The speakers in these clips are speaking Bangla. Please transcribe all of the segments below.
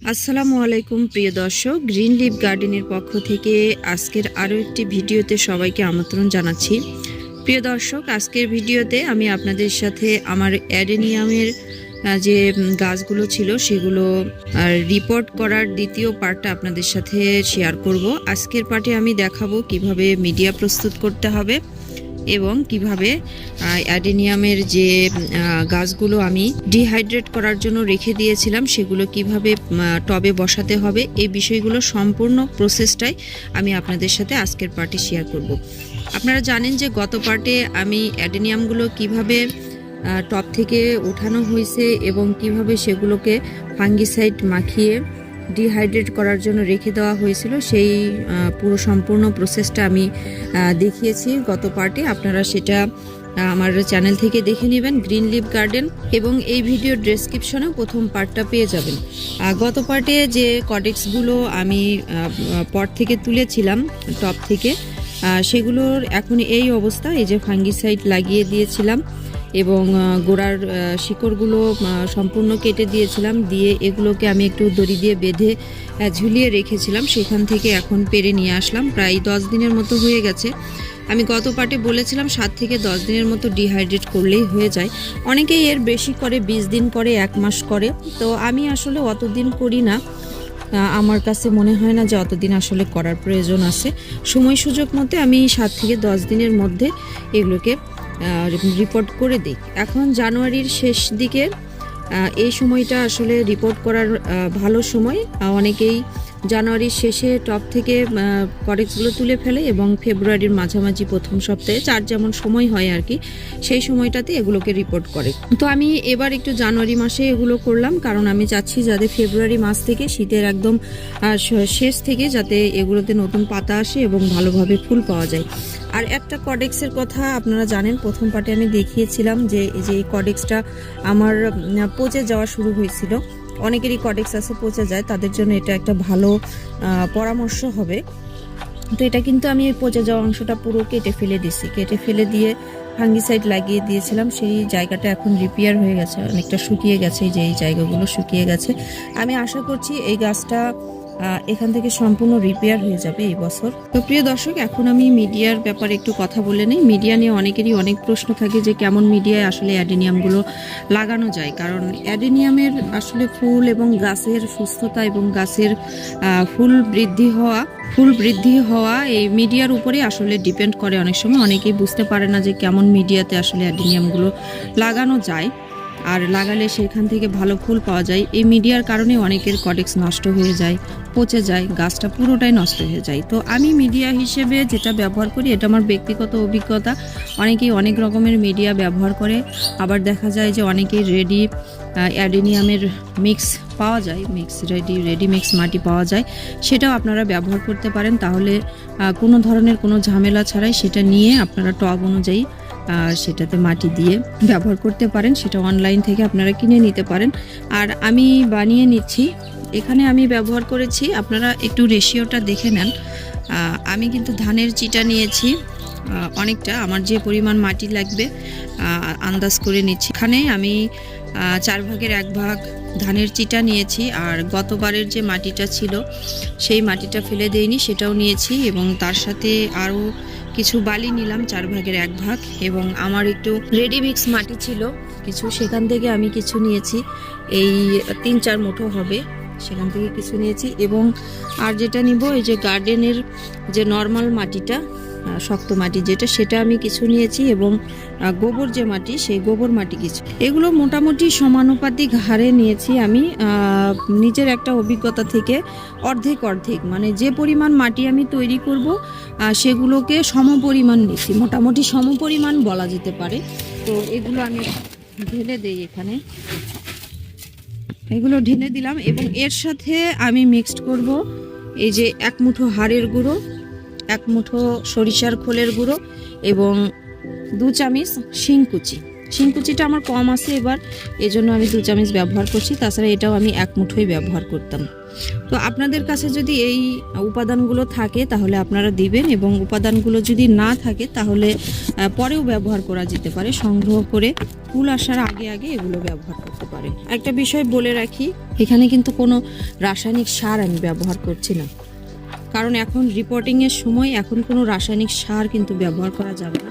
আসসালামু আলাইকুম, প্রিয় দর্শক। গ্রিন লিভ গার্ডেনের পক্ষ থেকে আজকের আরও একটি ভিডিওতে সবাইকে আমন্ত্রণ জানাচ্ছি। প্রিয় দর্শক, আজকের ভিডিওতে আমি আপনাদের সাথে আমার অ্যাডেনিয়ামের যে গাছগুলো ছিল সেগুলো রিপোর্ট করার দ্বিতীয় পার্টটা আপনাদের সাথে শেয়ার করব। আজকের পার্টে আমি দেখাবো কীভাবে মিডিয়া প্রস্তুত করতে হবে। এবং কীভাবে অ্যাডেনিয়ামের যে গাছগুলো আমি ডিহাইড্রেট করার জন্য রেখে দিয়েছিলাম, সেগুলো কীভাবে টবে বসাতে হবে, এই বিষয়গুলো সম্পূর্ণ প্রসেসটাই আমি আপনাদের সাথে আজকের পার্টে শেয়ার করব। আপনারা জানেন যে গত পার্টে আমি অ্যাডেনিয়ামগুলো কীভাবে টপ থেকে ওঠানো হয়েছে এবং কীভাবে সেগুলোকে ফাঙ্গিসাইড মাখিয়ে ডিহাইড্রেট করার জন্য রেখে দেওয়া হয়েছিল, সেই পুরো সম্পূর্ণ প্রসেসটা আমি দেখিয়েছি গত পার্টে আপনারা সেটা আমার চ্যানেল থেকে দেখে নেবেন গ্রিন লিভ গার্ডেন এবং এই ভিডিও ডেসক্রিপশনে প্রথম পার্টটা পেয়ে যাবেন। গত পার্টে যে কডেক্সগুলো আমি পট থেকে তুলেছিলাম টপ থেকে সেগুলোর এখন এই অবস্থা, এই যে ফাঙ্গিসাইড লাগিয়ে দিয়েছিলাম। এবং গোড়ার শিকড়গুলো সম্পূর্ণ কেটে দিয়েছিলাম। দিয়ে এগুলোকে আমি একটু দড়ি দিয়ে বেঁধে ঝুলিয়ে রেখেছিলাম। সেখান থেকে এখন পেরে নিয়ে আসলাম। প্রায় দশ দিনের মতো হয়ে গেছে। আমি গত পার্টে বলেছিলাম, সাত থেকে দশ দিনের মতো ডিহাইড্রেট করলেই হয়ে যায়। অনেকেই এর বেশি করে, বিশ দিন করে, এক মাস করে। তো আমি আসলে অতদিন করি না। আমার কাছে মনে হয় না যে অতদিন আসলে করার প্রয়োজন আছে। সময় সুযোগ মতে আমি সাত থেকে দশ দিনের মধ্যে এগুলোকে রিপোর্ট করে দিই। এখন জানুয়ারির শেষ দিকের এই সময়টা আসলে রিপোর্ট করার ভালো সময়। অনেকেই জানুয়ারির শেষে টপ থেকে করেক্সগুলো তুলে ফেলে এবং ফেব্রুয়ারির মাঝামাঝি প্রথম সপ্তাহে চার যেমন সময় হয় আর কি, সেই সময়টাতে এগুলোকে রিপোর্ট করে। তো আমি এবার একটু জানুয়ারি মাসে এগুলো করলাম, কারণ আমি চাচ্ছি যাতে ফেব্রুয়ারি মাস থেকে শীতের একদম শেষ থেকে যাতে এগুলোতে নতুন পাতা আসে এবং ভালোভাবে ফুল পাওয়া যায়। আর একটা কডেক্সের কথা আপনারা জানেন, প্রথম পার্টে আমি দেখিয়েছিলাম যে, এই যে এই কডেক্সটা আমার পচে যাওয়া শুরু হয়েছিল। অনেকেরই কডেক্স আছে, পচে যায়, তাদের জন্য এটা একটা ভালো পরামর্শ হবে। তো এটা কিন্তু আমি পচে যাওয়া অংশটা পুরো কেটে ফেলে দিছি কেটে ফেলে দিয়ে ফাঙ্গিসাইড লাগিয়ে দিয়েছিলাম, সেই জায়গাটা এখন রিপেয়ার হয়ে গেছে, অনেকটা শুকিয়ে গেছে যে এই জায়গাগুলো শুকিয়ে গেছে। আমি আশা করছি এই গাছটা এখান থেকে সম্পূর্ণ রিপেয়ার হয়ে যাবে এই বছর। তো প্রিয় দর্শক, এখন আমি মিডিয়ার ব্যাপারে একটু কথা বলে নিই। মিডিয়া নিয়ে অনেকেরই অনেক প্রশ্ন থাকে যে কেমন মিডিয়ায় আসলে অ্যাডেনিয়ামগুলো লাগানো যায়। কারণ অ্যাডেনিয়ামের আসলে ফুল এবং গাছের সুস্থতা এবং গাছের ফুল বৃদ্ধি হওয়া, ফুল বৃদ্ধি হওয়া এই মিডিয়ার উপরে আসলে ডিপেন্ড করে অনেক সময়। অনেকেই বুঝতে পারে না যে কেমন মিডিয়াতে আসলে অ্যাডেনিয়ামগুলো লাগানো যায়। আর লাগালে সেখান থেকে ভালো ফুল পাওয়া যায়। এই মিডিয়ার কারণে অনেকের কডেক্স নষ্ট হয়ে যায়, পচে যায়, গাছটা পুরোটাই নষ্ট হয়ে যায়। তো আমি মিডিয়া হিসেবে যেটা ব্যবহার করি, এটা আমার ব্যক্তিগত অভিজ্ঞতা। অনেকেই অনেক রকমের মিডিয়া ব্যবহার করে। আবার দেখা যায় যে অনেকেই রেডি অ্যাডেনিয়ামের মিক্স পাওয়া যায়, মিক্স রেডি রেডি মিক্স মাটি পাওয়া যায়। সেটাও আপনারা ব্যবহার করতে পারেন। তাহলে কোনো ধরনের কোনো ঝামেলা ছাড়াই সেটা নিয়ে আপনারা টব অনুযায়ী সেটাতে মাটি দিয়ে ব্যবহার করতে পারেন, সেটা অনলাইন থেকে আপনারা কিনে নিতে পারেন। আর আমি বানিয়ে নিচ্ছি। এখানে আমি ব্যবহার করেছি, আপনারা একটু রেশিওটা দেখে নেন। আমি কিন্তু ধানের চিটা নিয়েছি অনেকটা, আমার যে পরিমাণ মাটি লাগবে আন্দাজ করে নিচ্ছি। এখানে আমি চার ভাগের এক ভাগ ধানের চিটা নিয়েছি, আর গতবারের যে মাটিটা ছিল, সেই মাটিটা ফেলে দেইনি, সেটাও নিয়েছি এবং তার সাথে আরও কিছু বালি নিলাম চার ভাগের এক ভাগ এবং আমার একটু রেডি মিক্স মাটি ছিল। কিছু সেখান থেকে আমি কিছু নিয়েছি। এই তিন চার মুঠো হবে, সেখান থেকে কিছু নিয়েছি এবং আর যেটা নিব, এই যে গার্ডেনের যে নর্মাল মাটিটা শক্ত মাটি যেটা, সেটা আমি কিছু নিয়েছি এবং গোবর যে মাটি, সেই গোবর মাটি কিছু। এগুলো মোটামুটি সমানুপাতিক হারে নিয়েছি আমি নিজের একটা অভিজ্ঞতা থেকে অর্ধেক অর্ধেক। মানে যে পরিমাণ মাটি আমি তৈরি করব সেগুলোকে সম পরিমাণ নিচ্ছি। মোটামুটি সম পরিমাণ বলা যেতে পারে। তো এগুলো আমি ঢেলে দেই এখানে। এগুলো ঢেলে দিলাম এবং এর সাথে আমি মিক্সড করব। এই যে এক মুঠো হাড়ের গুঁড়ো। এক মুঠো সরিষার খোলের গুঁড়ো এবং দু চামচ শিংকুচি শিংকুচিটা আমার কম আছে এবার, এজন্য আমি দু চামচ ব্যবহার করছি, তাছাড়া এটাও আমি এক মুঠোই ব্যবহার করতাম। তো আপনাদের কাছে যদি এই উপাদানগুলো থাকে, তাহলে আপনারা দিবেন এবং উপাদানগুলো যদি না থাকে, তাহলে পরেও ব্যবহার করা যেতে পারে। সংগ্রহ করে ফুল আসার আগে আগে এগুলো ব্যবহার করতে পারে একটা বিষয় বলে রাখি, এখানে কিন্তু কোনো রাসায়নিক সার আমি ব্যবহার করছি না। কারণ এখন রিপোর্টিংয়ের সময় এখন কোনো রাসায়নিক সার কিন্তু ব্যবহার করা যাবে না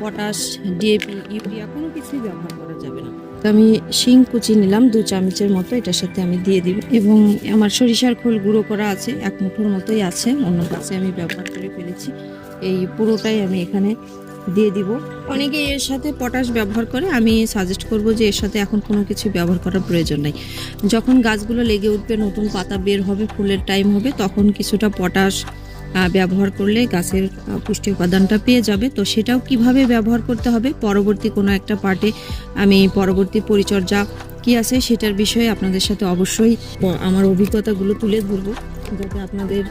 পটাশ ডিএপি ইউরিয়া কোনো কিছুই ব্যবহার করা যাবে না। তো আমি শিং কুচি নিলাম, দু চামচের মতো, এটার সাথে আমি দিয়ে দিব। এবং আমার সরিষার খোল গুঁড়ো করা আছে, এক মুঠোর মতোই আছে, অন্য কাছে আমি ব্যবহার করে ফেলেছি। এই পুরোটাই আমি এখানে দিয়ে দিব। অনেকে এর সাথে পটাশ ব্যবহার করে, আমি সাজেস্ট করব যে এর সাথে এখন কোনো কিছু ব্যবহার করার প্রয়োজন নাই। যখন গাছগুলো লেগে উঠবে, নতুন পাতা বের হবে, ফুলের টাইম হবে, তখন কিছুটা পটাশ ব্যবহার করলে গাছের পুষ্টি উপাদানটা পেয়ে যাবে। তো সেটাও কীভাবে ব্যবহার করতে হবে, পরবর্তী কোনো একটা পার্টে আমি পরবর্তী পরিচর্যা কি আছে সেটার বিষয়ে আপনাদের সাথে অবশ্যই আমার অভিজ্ঞতাগুলো তুলে ধরবো, যাতে আপনাদের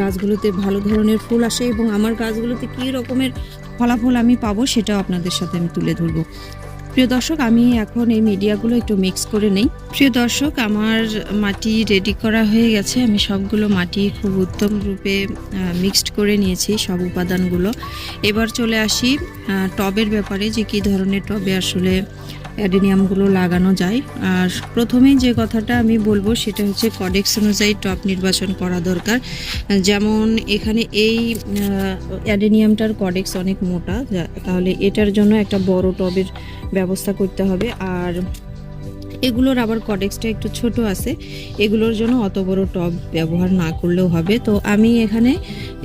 গাছগুলোতে ভালো ধরনের ফুল আসে এবং আমার গাছগুলোতে কী রকমের ফলাফল আমি পাবো সেটাও আপনাদের সাথে আমি তুলে ধরবো। প্রিয় দর্শক, আমি এখন এই মিডিয়াগুলো একটু মিক্স করে নেই। প্রিয় দর্শক, আমার মাটি রেডি করা হয়ে গেছে। আমি সবগুলো মাটি খুব উত্তম রূপে মিক্সড করে নিয়েছি সব উপাদানগুলো। এবার চলে আসি টবের ব্যাপারে যে কী ধরনের টবে আসলে অ্যাডেনিয়ামগুলো লাগানো যায়। আর প্রথমেই যে কথাটা আমি বলব সেটা হচ্ছে কডেক্স অনুযায়ী টব নির্বাচন করা দরকার। যেমন এখানে এই অ্যাডেনিয়ামটার কডেক্স অনেক মোটা তাহলে এটার জন্য একটা বড় টবের ব্যবস্থা করতে হবে। আর এগুলোর আবার কডেক্সটা একটু ছোট আছে, এগুলোর জন্য অত বড় টব ব্যবহার না করলেও হবে। তো আমি এখানে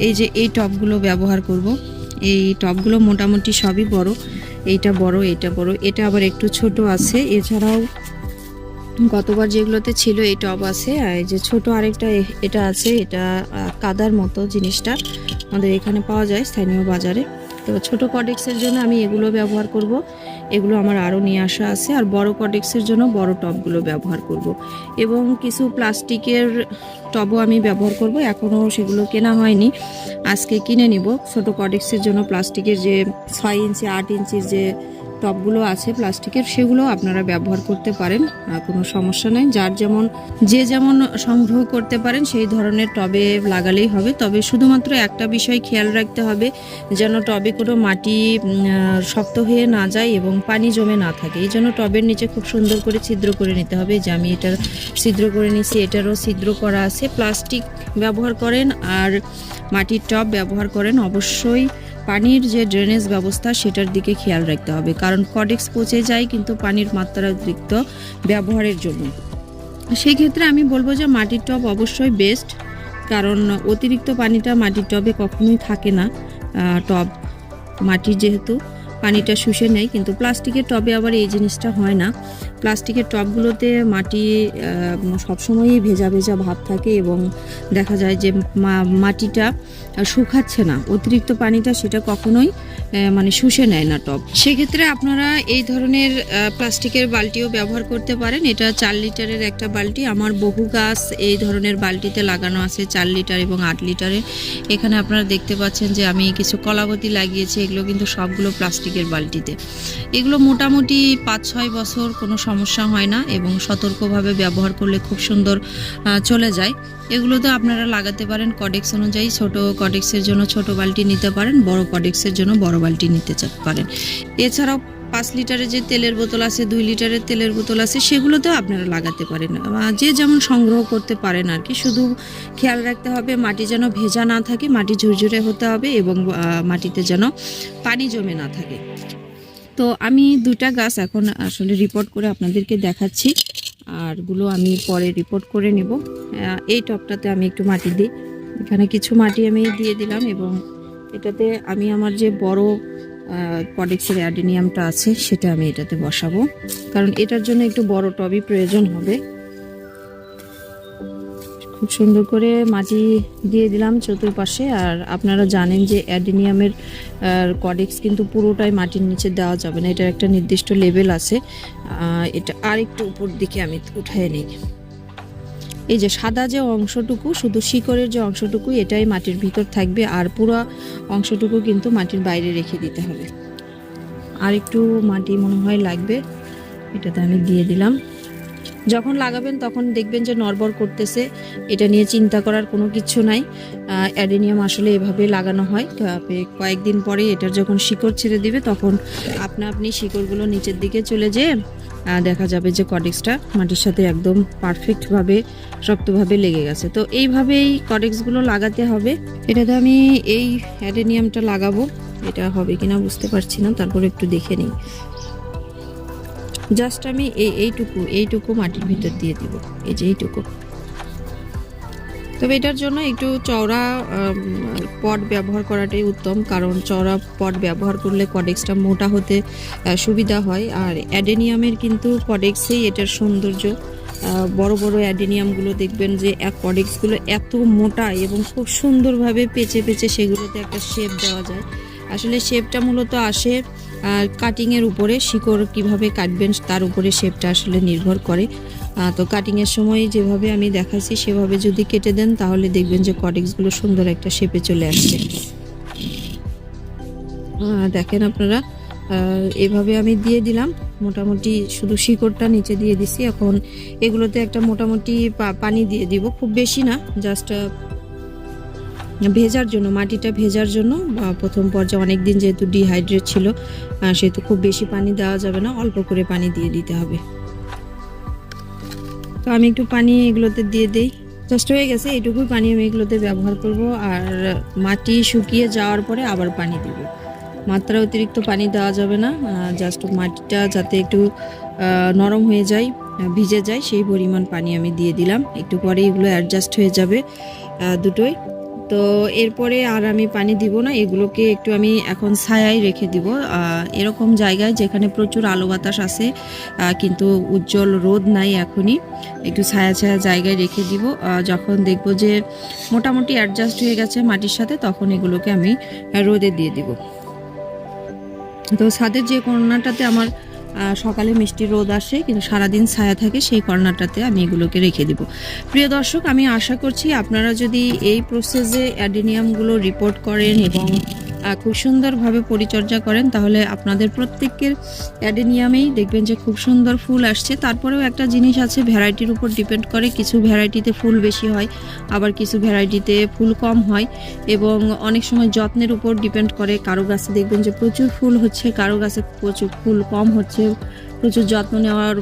এই যে এই টবগুলো ব্যবহার করব, এই টবগুলো মোটামুটি সবই বড়। এইটা বড় এটা বড়, এটা আবার একটু ছোট আছে। এছাড়াও গতবার যেগুলোতে ছিল এই টব আছে, আর যে ছোট আরেকটা এটা আছে, এটা কাদার মতো জিনিসটা আমাদের এখানে পাওয়া যায় স্থানীয় বাজারে। তো ছোট কডেক্সের জন্য আমি এগুলো ব্যবহার করব। এগুলো আমার আরও নিয়ে আসা আছে। আর বড় কডেক্সের জন্য বড় টবগুলো ব্যবহার করব। এবং কিছু প্লাস্টিকের টবও আমি ব্যবহার করব। এখনও সেগুলো কেনা হয়নি। আজকে কিনে নিব। ছোটো কডেক্সের জন্য প্লাস্টিকের যে ছয় ইঞ্চি, আট ইঞ্চির যে টবগুলো আছে প্লাস্টিকের, সেগুলো আপনারা ব্যবহার করতে পারেন কোনো সমস্যা নেই। যার যেমন, যে যেমন সংগ্রহ করতে পারেন, সেই ধরনের টবে লাগালেই হবে। তবে শুধুমাত্র একটা বিষয় খেয়াল রাখতে হবে, যেন টবে কোনো মাটি শক্ত হয়ে না যায় এবং পানি জমে না থাকে। এই জন্য টবের নিচে খুব সুন্দর করে ছিদ্র করে নিতে হবে। যে আমি এটার ছিদ্র করে নিছি এটারও ছিদ্র করা আছে। প্লাস্টিক ব্যবহার করেন আর মাটির টব ব্যবহার করেন। অবশ্যই পানির যে ড্রেনেজ ব্যবস্থা সেটার দিকে খেয়াল রাখতে হবে। কারণ কডেক্স পচে যায় কিন্তু পানির মাত্রা অতিরিক্ত ব্যবহারের জন্য। সেই ক্ষেত্রে আমি বলব যে মাটির টব অবশ্যই বেস্ট কারণ অতিরিক্ত পানিটা মাটির টবে কখনোই থাকে না টব মাটির যেহেতু। পানিটা শুষে নেয়, কিন্তু প্লাস্টিকের টবে আবার এই জিনিসটা হয় না। প্লাস্টিকের টবগুলোতে মাটি সবসময়ই ভেজা ভেজা ভাব থাকে এবং দেখা যায় যে মাটিটা শুকাচ্ছে না। অতিরিক্ত পানিটা সেটা কখনোই মানে শুষে নেয় না টব। সেক্ষেত্রে আপনারা এই ধরনের প্লাস্টিকের বালতিও ব্যবহার করতে পারেন। এটা চার লিটারের একটা বালতি। আমার বহু গাছ এই ধরনের বালতিতে লাগানো আছে, চার লিটার এবং আট লিটারের এখানে আপনারা দেখতে পাচ্ছেন যে আমি কিছু কলাবতী লাগিয়েছি, এগুলো কিন্তু সবগুলো প্লাস্টিকের বালতিতে। এগুলো মোটামুটি পাঁচ ছয় বছর কোনো সমস্যা হয় না এবং সতর্কভাবে ব্যবহার করলে খুব সুন্দর চলে যায়। এগুলোতে আপনারা লাগাতে পারেন কডেক্স অনুযায়ী। ছোট কডেক্সের জন্য ছোট বালতি নিতে পারেন, বড় কডেক্সের জন্য বড় বালতি নিতে পারেন। এছাড়াও পাঁচ লিটারের যে তেলের বোতল আছে, দুই লিটারের তেলের বোতল আছে, সেগুলোতেও আপনারা লাগাতে পারেন। যে যেমন সংগ্রহ করতে পারেন আর কি। শুধু খেয়াল রাখতে হবে মাটি যেন ভেজা না থাকে, মাটি ঝুরঝুরে হতে হবে এবং মাটিতে যেন পানি জমে না থাকে। তো আমি দুটা গাছ এখন আসলে রিপোর্ট করে আপনাদেরকে দেখাচ্ছি। আরগুলো আমি পরে রিপোর্ট করে নেব। এই টপটাতে আমি একটু মাটি দিই। এখানে কিছু মাটি আমি দিয়ে দিলাম এবং এটাতে আমি আমার যে বড় কডেক্সের অ্যাডেনিয়ামটা আছে, সেটা আমি এটাতে বসাবো। কারণ এটার জন্য একটু বড় টবই প্রয়োজন হবে। খুব সুন্দর করে মাটি দিয়ে দিলাম চতুর্পাশে, আর আপনারা জানেন যে অ্যাডেনিয়ামের কডেক্স কিন্তু পুরোটাই মাটির নিচে দেওয়া যাবে না। এটার একটা নির্দিষ্ট লেভেল আছে। এটা আর একটু উপর দিকে আমি উঠায় নিই। এই যে সাদা যে অংশটুকু, শুধু শিকড়ের যে অংশটুকু এটাই মাটির ভিতর থাকবে, আর পুরো অংশটুকু কিন্তু মাটির বাইরে রেখে দিতে হবে। আর একটু মাটি মনে হয় লাগবে, এটাতে আমি দিয়ে দিলাম। যখন লাগাবেন তখন দেখবেন যে নড়বড় করতেছে, এটা নিয়ে চিন্তা করার কোনো কিছু নাই। অ্যাডেনিয়াম আসলে এভাবে লাগানো হয়। কয়েকদিন পরে এটার যখন শিকড় ছেড়ে দিবে, তখন আপনা আপনি শিকড়গুলো নিচের দিকে চলে যেয়ে দেখা যাবে যে কডেক্সটা মাটির সাথে একদম পারফেক্টভাবে শক্তভাবে লেগে গেছে। তো এইভাবেই কডেক্সগুলো লাগাতে হবে। এটাতে আমি এই অ্যাডেনিয়ামটা লাগাবো। এটা হবে কিনা বুঝতে পারছি না, তারপর একটু দেখে নিই। জাস্ট আমি এই, এইটুকু এইটুকু মাটির ভিতর দিয়ে দিব। এই যে এইটুকু। তবে এটার জন্য একটু চওড়া পট ব্যবহার করাটাই উত্তম, কারণ চওড়া পট ব্যবহার করলে কডেক্সটা মোটা হতে সুবিধা হয়। আর অ্যাডেনিয়ামের কিন্তু কডেক্সেই এটার সৌন্দর্য। বড় বড় অ্যাডেনিয়ামগুলো দেখবেন যে এক কডেক্সগুলো এত মোটা এবং খুব সুন্দরভাবে পেঁচে পেঁচে সেগুলোতে একটা শেপ দেওয়া যায়। আসলে শেপটা মূলত আসে কাটিংয়ের উপরে শিকড় কীভাবে কাটবেন তার উপরে শেপটা আসলে নির্ভর করে। তো কাটিংয়ের সময় যেভাবে আমি দেখাচ্ছি, সেভাবে যদি কেটে দেন, তাহলে দেখবেন যে কডেক্সগুলো সুন্দর একটা শেপে চলে আসছে। দেখেন আপনারা এভাবে আমি দিয়ে দিলাম। মোটামুটি শুধু শিকড়টা নিচে দিয়ে দিছি। এখন এগুলোতে একটা মোটামুটি পানি দিয়ে দিব। খুব বেশি না জাস্ট ভেজার জন্য, মাটিটা ভেজার জন্য প্রথম পর্যায়ে অনেক দিন যেহেতু ডিহাইড্রেট ছিল সেহেতু খুব বেশি পানি দেওয়া যাবে না, অল্প করে পানি দিয়ে দিতে হবে। তো আমি একটু পানি এগুলোতে দিয়ে দিই। জাস্ট হয়ে গেছে, এইটুকুই পানি আমি এগুলোতে ব্যবহার করব, আর মাটি শুকিয়ে যাওয়ার পরে আবার পানি দিব। মাত্রা অতিরিক্ত পানি দেওয়া যাবে না জাস্ট মাটিটা যাতে একটু নরম হয়ে যায় ভিজে যায়, সেই পরিমাণ পানি আমি দিয়ে দিলাম। একটু পরে এগুলো অ্যাডজাস্ট হয়ে যাবে দুটোই। তো এরপরে আর আমি পানি দিব না, এগুলোকে একটু আমি এখন ছায়ায় রেখে দিব। এরকম জায়গায় যেখানে প্রচুর আলো বাতাস আছে কিন্তু উজ্জ্বল রোদ নাই এখনই, একটু ছায়া ছায়া জায়গায় রেখে দিব। যখন দেখব যে মোটামুটি অ্যাডজাস্ট হয়ে গেছে মাটির সাথে, তখন এগুলোকে আমি রোদে দিয়ে দিব। তো ছাদের যে কর্নারটাতে আমার সকালে মিষ্টি রোদ আসে, কিন্তু সারাদিন ছায়া থাকে, সেই কর্নারটাতে আমি এগুলোকে রেখে দিব। প্রিয় দর্শক, আমি আশা করছি আপনারা যদি এই প্রসেসে অ্যাডেনিয়ামগুলো রিপোর্ট করেন এবং খুব সুন্দরভাবে পরিচর্যা করেন, তাহলে আপনাদের প্রত্যেকের অ্যাডেনিয়ামেই দেখবেন যে খুব সুন্দর ফুল আসছে। তারপরেও একটা জিনিস আছে, ভ্যারাইটির উপর ডিপেন্ড করে, কিছু ভ্যারাইটিতে ফুল বেশি হয়, আবার কিছু ভ্যারাইটিতে ফুল কম হয়, এবং অনেক সময় যত্নের উপর ডিপেন্ড করে। কারও গাছে দেখবেন যে প্রচুর ফুল হচ্ছে, কারও গাছে প্রচুর ফুল কম হচ্ছে প্রচুর যত্ন নেওয়ার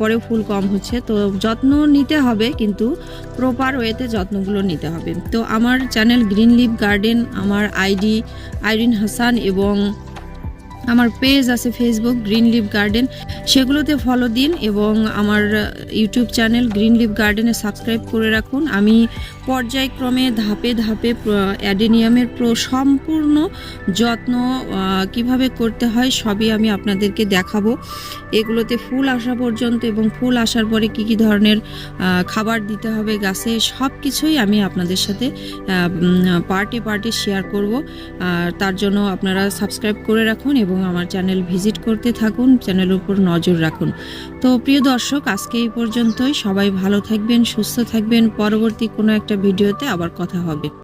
পরে ফুল কম হচ্ছে। তো যত্ন নিতে হবে, কিন্তু প্রপার ওয়েতে যত্নগুলো নিতে হবে। তো আমার চ্যানেল গ্রিন লিভ গার্ডেন আমার আইডি আইরিন হাসান এবং আমার পেজ আছে ফেসবুক গ্রিন লিভ গার্ডেন সেগুলোতে ফলো দিন এবং আমার ইউটিউব চ্যানেল গ্রিন লিভ গার্ডেনে সাবস্ক্রাইব করে রাখুন। আমি পর্যায়ক্রমে ধাপে ধাপে অ্যাডেনিয়ামের প্র সম্পূর্ণ যত্ন কীভাবে করতে হয় সবই আমি আপনাদেরকে দেখাবো। এগুলোতে ফুল আসা পর্যন্ত এবং ফুল আসার পরে কি কি ধরনের খাবার দিতে হবে, গাছে সব কিছুই আমি আপনাদের সাথে পার্টি পার্টি শেয়ার করব। আর তার জন্য আপনারা সাবস্ক্রাইব করে রাখুন এবং আমার চ্যানেল ভিজিট করতে থাকুন চ্যানেলের উপর নজর রাখুন। তো প্রিয় দর্শক, আজকে এই পর্যন্তই। সবাই ভালো থাকবেন, সুস্থ থাকবেন। পরবর্তী কোনো একটা ভিডিওতে আবার কথা হবে।